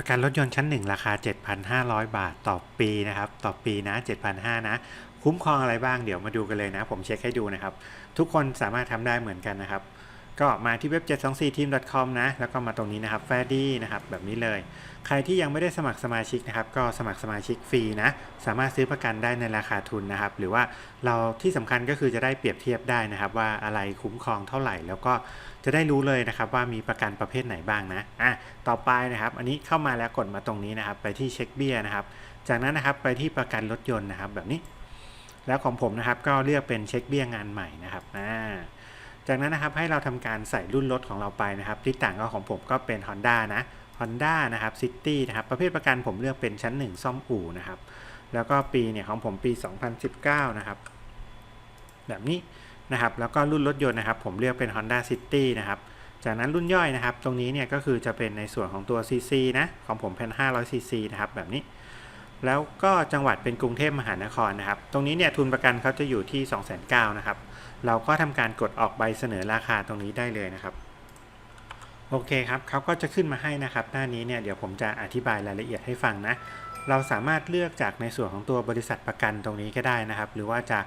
ประกันรถยนต์ชั้น 1 ราคา 7,500 บาทต่อปีนะครับต่อปีนะ 7,500นะคุ้มครองอะไรบ้างเดี๋ยวมาดูกันเลยนะ ผมเช็คให้ดูนะครับ ทุกคนสามารถทำได้เหมือนกันนะครับ ก็มาที่เว็บ 724team.com นะ แล้วก็มาตรงนี้นะครับแฟดี้นะครับ แบบนี้เลย ใครที่ยังไม่ได้สมัครสมาชิกนะครับ ก็สมัครสมาชิกฟรีนะ สามารถซื้อประกันได้ในราคาทุนนะครับ หรือว่าเราที่สำคัญก็คือจะได้เปรียบเทียบได้นะครับ ว่าอะไรคุ้มครองเท่าไหร่ แล้วก็จะได้รู้เลยนะครับว่ามีประกันประเภทไหนบ้างนะ อะ ต่อไปนะครับ อันนี้เข้ามาแล้วกดมาตรงนี้นะครับ ไปที่เช็คเบี้ยนะครับ จากนั้นนะครับไปที่ประกันรถยนต์นะครับ แบบนี้ แล้วของผมนะครับก็เลือกเป็นเช็คเบี้ยงานใหม่นะครับ อ่า จากนั้นนะครับให้เราทำการใส่รุ่นรถของเราไปนะครับที่ต่างก็ของผมก็เป็น Honda นะ Honda นะครับ City นะครับ ประเภทประกันผมเลือกเป็นชั้น 1 ซ่อมอู่นะครับ แล้วก็ปีเนี่ยของผมปี 2019 นะครับ แบบนี้นะครับ แล้วก็รุ่นรถยนต์นะครับ ผมเลือกเป็น Honda City นะครับจากนั้นรุ่นย่อยนะครับ ตรงนี้เนี่ยก็คือจะเป็นในส่วนของตัว CC นะ ของผมเป็น500 CC นะครับ แบบนี้ แล้วก็จังหวัดเป็นกรุงเทพมหานครนะครับ ตรงนี้เนี่ยทุนประกันเขาจะอยู่ที่ 2,900นะครับ เราก็ทำการกดออกใบเสนอราคาตรงนี้ได้เลยนะครับ โอเคครับเขาก็จะขึ้นมาให้นะครับ หน้านี้เนี่ยเดี๋ยวผมจะอธิบายรายละเอียดให้ฟังนะ เราสามารถเลือกจากในส่วนของตัวบริษัทประกันตรงนี้ก็ได้นะครับ หรือว่าจะ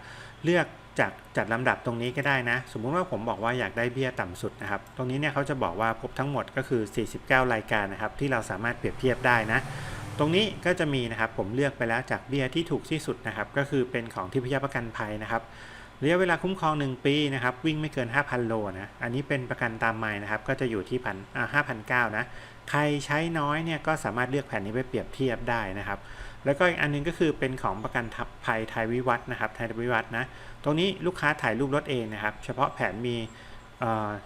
เลือกจากจัดลำดับตรงนี้ก็ได้นะ สมมุติว่าผมบอกว่าอยากได้เบี้ยต่ำสุดนะครับ ตรงนี้เนี่ยเขาจะบอกว่าพบทั้งหมดก็คือ 49 รายการนะครับ ที่เราสามารถเปรียบเทียบได้นะ ตรงนี้ก็จะมีนะครับผมเลือกไปแล้วจากเบี้ยที่ถูกที่สุดนะครับ ก็คือเป็นของทิพยประกันภัยนะครับระยะเวลาคุ้มครอง 1 ปีนะครับ วิ่งไม่เกิน 5,000 โลนะอันนี้เป็นประกันตามใหม่นะครับ ก็จะอยู่ที่พันอ่า5,900นเนะใครใช้น้อยเนี่ยก็สามารถเลือกแผ่นนี้ไปเปรียบเทียบได้นะครับ แล้วก็อีกอันนึงก็คือเป็นของประกันทับภัยไทยวิวัฒนะครับไทยวิวัฒนะตรงนี้ลูกค้าถ่ายรูปรถเองนะครับ เฉพาะแผนมี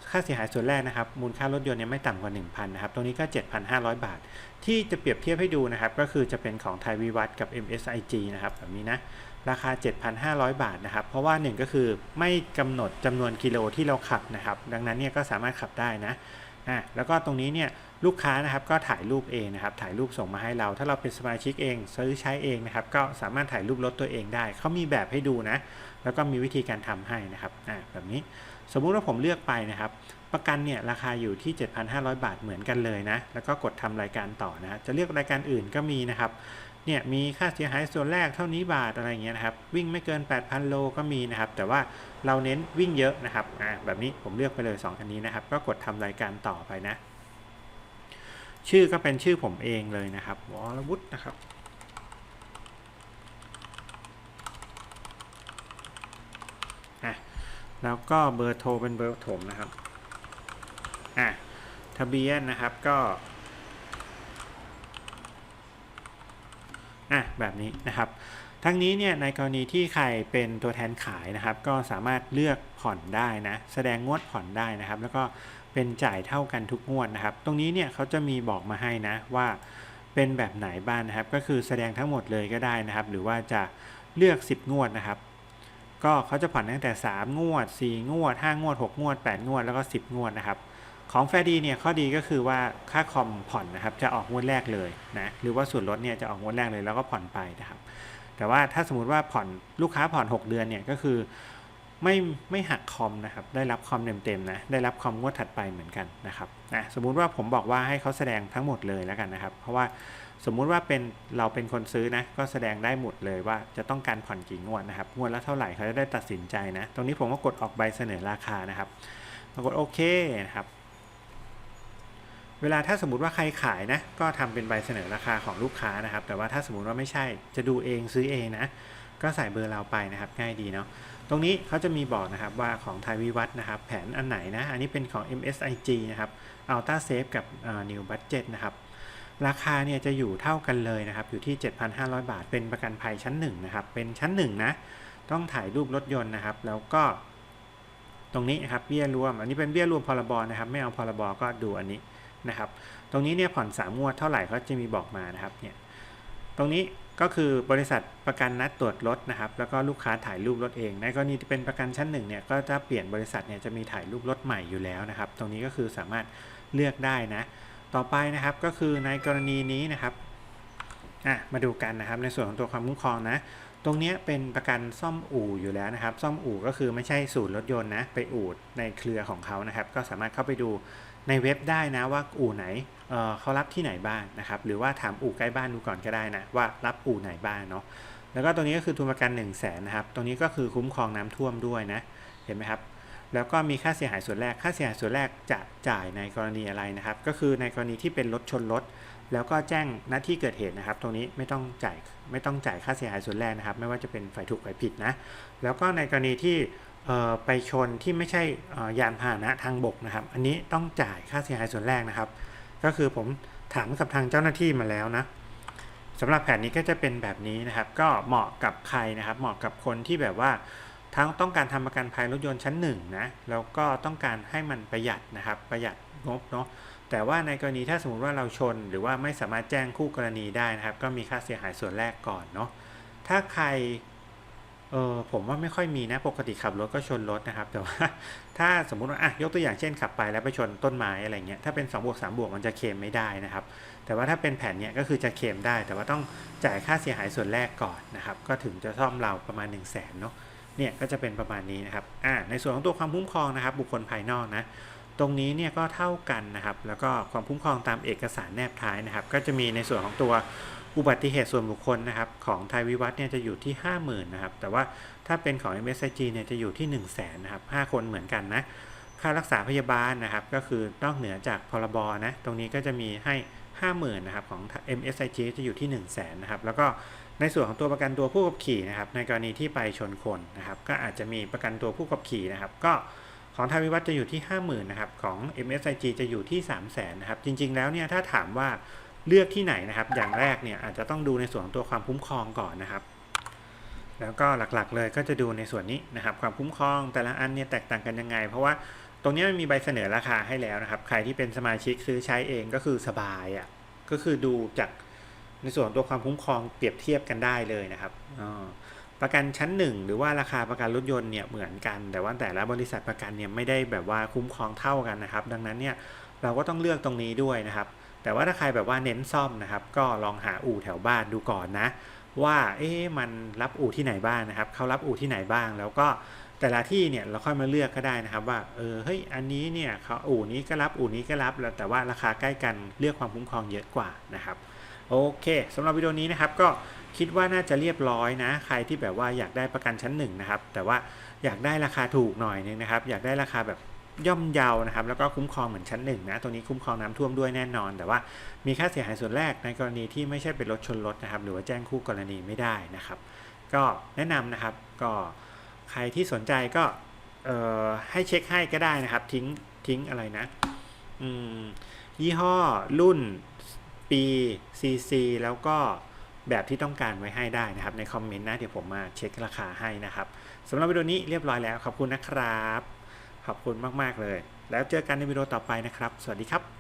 ค่าเสียหายส่วนแรกนะครับ มูลค่ารถยนต์เนี่ยไม่ต่ำกว่า 1,000นะครับ ตรงนี้ก็ 7,500 บาท ที่จะเปรียบเทียบให้ดูนะครับ ก็คือจะเป็นของไทยวิวัฒน์กับ MSIG นะครับแบบนี้นะ ราคา 7,500 บาทนะครับ เพราะว่า 1 ก็คือไม่กำหนดจำนวนกิโลที่เราขับนะครับ ดังนั้นเนี่ยก็สามารถขับได้นะอะแล้วก็ตรงนี้เนี่ยลูกค้านะครับก็ถ่ายรูปเองนะครับ ถ่ายรูปส่งมาให้เรา ถ้าเราเป็นสมาชิกเอง ซื้อใช้เองนะครับ ก็สามารถถ่ายรูปรถตัวเองได้ เขามีแบบให้ดูนะ แล้วก็มีวิธีการทำให้นะครับอะแบบนี้ สมมุติว่าผมเลือกไปนะครับ ประกันเนี่ยราคาอยู่ที่ 7,500 บาทเหมือนกันเลยนะ แล้วก็กดทำรายการต่อนะ จะเลือกรายการอื่นก็มีนะครับ เนี่ยมีค่าเสียหายส่วนแรกเท่านี้บาทอะไรเงี้ยนะครับ วิ่งไม่เกิน 8,000 โลก็มีนะครับ แต่ว่าเราเน้นวิ่งเยอะนะครับ อ่า แบบนี้ผมเลือกไปเลย 2 อันนี้นะครับ ก็กดทำรายการต่อไปนะ ชื่อก็เป็นชื่อผมเองเลยนะครับวรวุฒินะครับ อะ แล้วก็เบอร์โทรเป็นเบอร์ผมนะครับอะทะเบียนนะครับก็อะแบบนี้นะครับ ทั้งนี้เนี่ยในกรณีที่ใครเป็นตัวแทนขายนะครับ ก็สามารถเลือกผ่อนได้นะแสดงงวดผ่อนได้นะครับ แล้วก็เป็นจ่ายเท่ากันทุกงวดนะครับ ตรงนี้เนี่ยเขาจะมีบอกมาให้นะว่าเป็นแบบไหนบ้างนะครับ ก็คือแสดงทั้งหมดเลยก็ได้นะครับ หรือว่าจะเลือก 10 งวดนะครับ ก็เขาจะผ่อนตั้งแต่ 3 งวด 4 งวด 5 งวด 6 งวด 8 งวด แล้วก็ 10 งวดนะครับ ของแฟดีเนี่ยข้อดีก็คือว่าค่าคอมผ่อนนะครับจะออกงวดแรกเลยนะหรือว่าส่วนลดเนี่ยจะออกงวดแรกเลยแล้วก็ผ่อนไปนะครับ แต่ว่าถ้าสมมติว่าผ่อนลูกค้าผ่อน 6 เดือนเนี่ยก็คือไม่ไม่หักคอมนะครับได้รับคอมเต็มๆนะได้รับคอมงวดถัดไปเหมือนกันนะครับนะสมมุติว่าผมบอกว่าให้เขาแสดงทั้งหมดเลยแล้วกันนะครับ เพราะว่า สมมุติว่าเป็นเราเป็นคนซื้อนะ ก็แสดงได้หมดเลยว่าจะต้องการผ่อนกี่งวดนะครับ งวดละเท่าไหร่เขาจะได้ตัดสินใจนะ ตรงนี้ผมก็กดออกใบเสนอราคานะครับกดโอเคนะครับ เวลาถ้าสมมติว่าใครขายนะ ก็ทำเป็นใบเสนอราคาของลูกค้านะครับ แต่ว่าถ้าสมมติว่าไม่ใช่ จะดูเองซื้อเองนะ ก็ใส่เบอร์เราไปนะครับ ง่ายดีเนาะ ตรงนี้เขาจะมีบอกนะครับว่าของไทยวิวัฒน์นะครับ แผนอันไหนนะ อันนี้เป็นของ MSIG นะครับ Ultra Safe กับ New Budget นะครับ ราคาเนี่ยจะอยู่เท่ากันเลยนะครับ อยู่ที่ 7,500 บาท เป็นประกันภัยชั้น1นะครับ เป็นชั้น1นะ ต้องถ่ายรูปรถยนต์นะครับ แล้วก็ ตรงนี้นะครับ เบี้ยรวม อันนี้เป็นเบี้ยรวมพรบนะครับ ไม่เอาพรบก็ดูอันนี้นะครับ ตรงนี้เนี่ยผ่อนสามงวดเท่าไหร่เขาจะมีบอกมานะครับ เนี่ย ตรงนี้ก็คือบริษัทประกันนัดตรวจรถนะครับ แล้วก็ลูกค้าถ่ายรูปรถเอง ในกรณีที่เป็นประกันชั้นหนึ่งเนี่ย ก็จะเปลี่ยนบริษัทเนี่ยจะมีถ่ายรูปรถใหม่อยู่แล้วนะครับ ตรงนี้ก็คือสามารถเลือกได้นะ ต่อไปนะครับก็คือในกรณีนี้นะครับอะมาดูกันนะครับในส่วนของตัวความคุ้มครองนะ ตรงนี้เป็นประกันซ่อมอู่อยู่แล้วนะครับ ซ่อมอู่ก็คือไม่ใช่ศูนย์รถยนต์นะไปอู่ในเครือของเขานะครับ ก็สามารถเข้าไปดูในเว็บได้นะว่าอู่ไหนเเขารับที่ไหนบ้างนะครับ หรือว่าถามอู่ใกล้บ้านดูก่อนก็ได้นะว่ารับอู่ไหนบ้างเนาะแล้วก็ตรงนี้ก็คือทุนประกัน1 0 0 0 0แสนนะครับ ตรงนี้ก็คือคุ้มครองน้ำท่วมด้วยนะ เห็นไหมครับ แล้วก็มีค่าเสียหายส่วนแรก ค่าเสียหายส่วนแรกจะจ่ายในกรณีอะไรนะครับ ก็คือในกรณีที่เป็นรถชนรถ แล้วก็แจ้งหน้าที่เกิดเหตุนะครับ ตรงนี้ไม่ต้องจ่ายไม่ต้องจ่ายค่าเสียหายส่วนแรกนะครับ ไม่ว่าจะเป็นฝ่ายถูกฝ่ายผิดนะ แล้วก็ในกรณีที่ไปชนที่ไม่ใช่ยานพาหนะทางบกนะครับ อันนี้ต้องจ่ายค่าเสียหายส่วนแรกนะครับ ก็คือผมถามกับทางเจ้าหน้าที่มาแล้วนะสำหรับแผนนี้ก็จะเป็นแบบนี้นะครับ ก็เหมาะกับใครนะครับ เหมาะกับคนที่แบบว่า ทั้งต้องการทำประกันภัยรถยนต์ชั้นหนึ่งนะแล้วก็ต้องการให้มันประหยัดนะครับประหยัดงบเนาะแต่ว่าในกรณีถ้าสมมติว่าเราชน หรือว่าไม่สามารถแจ้งคู่กรณีได้นะครับ ก็มีค่าเสียหายส่วนแรกก่อนเนาะถ้าใครเออผมว่าไม่ค่อยมีนะปกติขับรถก็ชนรถนะครับ แต่ว่าถ้าสมมุติว่าอะยกตัวอย่างเช่นขับไปแล้วไปชนต้นไม้อะไรเงี้ยถ้าเป็น2บวก3บวกมันจะเคลมไม่ได้นะครับ แต่ว่าถ้าเป็นแผ่นเนี้ยก็คือจะเคลมได้ แต่ว่าต้องจ่ายค่าเสียหายส่วนแรกก่อนนะครับ ก็ถึงจะซ่อมเราประมาณ 1 0 0 0 0แสนเนาะ เนี่ยก็จะเป็นประมาณนี้นะครับอ่าในส่วนของตัวความคุ้มครองนะครับ บุคคลภายนอกนะตรงนี้เนี่ยก็เท่ากันนะครับ แล้วก็ความคุ้มครองตามเอกสารแนบท้ายนะครับ ก็จะมีในส่วนของตัวอุบัติเหตุส่วนบุคคลนะครับ ของไทยวิวัฒน์เนี่ยจะอยู่ที่ 50,000นะครับ แต่ว่าถ้าเป็นของ MSIG เนี่ยจะอยู่ที่ 1 0 0 0 0แสนนะครับ5คนเหมือนกันนะ ค่ารักษาพยาบาลนะครับ ก็คือนอกเหนือจากพรบนะ ตรงนี้ก็จะมีให้ 50,000นะครับของ MSIG จะอยู่ที่ 1 0 0 0 0แสนนะครับ แล้วก็ ในส่วนของตัวประกันตัวผู้ขับขี่นะครับในกรณีที่ไปชนคนนะครับก็อาจจะมีประกันตัวผู้ขับขี่นะครับก็ของไทยวิวัฒน์จะอยู่ที่ 50,000นะครับของ MSIG จะอยู่ที่ 3 0 0 0 0นนะครับจริง ๆ แล้วเนี่ยถ้าถามว่าเลือกที่ไหนนะครับ อย่างแรกเนี่ยอาจจะต้องดูในส่วนของตัวความคุ้มครองก่อนนะครับ แล้วก็หลักๆเลยก็จะดูในส่วนนี้นะครับ ความคุ้มครองแต่ละอันเนี่ยแตกต่างกันยังไง เพราะว่าตรงนี้มันมีใบเสนอราคาให้แล้วนะครับ ใครที่เป็นสมาชิกซื้อใช้เองก็คือสบายอะ่ะก็คือดูจาก ในส่วนตัวความคุ้มครองเปรียบเทียบกันได้เลยนะครับประกันชั้นหนึ่งหรือว่าราคาประกันรถยนต์เนี่ยเหมือนกัน แต่ว่าแต่ละบริษัทประกันเนี่ยไม่ได้แบบว่าคุ้มครองเท่ากันนะครับ ดังนั้นเนี่ยเราก็ต้องเลือกตรงนี้ด้วยนะครับ แต่ว่าถ้าใครแบบว่าเน้นซ่อมนะครับ ก็ลองหาอู่แถวบ้านดูก่อนนะ ว่าเอ๊ะมันรับอู่ที่ไหนบ้างนะครับ เขารับอู่ที่ไหนบ้าง แล้วก็แต่ละที่เนี่ยเราค่อยมาเลือกก็ได้นะครับ ว่าเออเฮ้ยอันนี้เนี่ยเขาอู่นี้ก็รับอู่นี้ก็รับแล้วแต่ว่าราคาใกล้กันเลือกความคุ้มครองเยอะกว่านะครับ โอเคสำหรับวิดีโอนี้นะครับก็คิดว่าน่าจะเรียบร้อยนะ ใครที่แบบว่าอยากได้ประกันชั้นหนึ่งนะครับ แต่ว่าอยากได้ราคาถูกหน่อยนึงนะครับ อยากได้ราคาแบบย่อมเยานะครับ แล้วก็คุ้มครองเหมือนชั้นหนึ่งนะตรงนี้คุ้มครองน้ำท่วมด้วยแน่นอน แต่ว่ามีค่าเสียหายส่วนแรกในกรณีที่ไม่ใช่เป็นรถชนรถนะครับ หรือว่าแจ้งคู่กรณีไม่ได้นะครับ ก็แนะนำนะครับก็ใครที่สนใจก็ให้เช็คให้ก็ได้นะครับ ทิ้งทิ้งอะไรนะยี่ห้อรุ่น ปี CC แล้วก็แบบที่ต้องการไว้ให้ได้นะครับ ในคอมเมนต์นะเดี๋ยวผมมาเช็คราคาให้นะครับสำหรับวิดีโอนี้เรียบร้อยแล้วขอบคุณนะครับ ขอบคุณมาก ๆ เลย แล้วเจอกันในวิดีโอต่อไปนะครับ สวัสดีครับ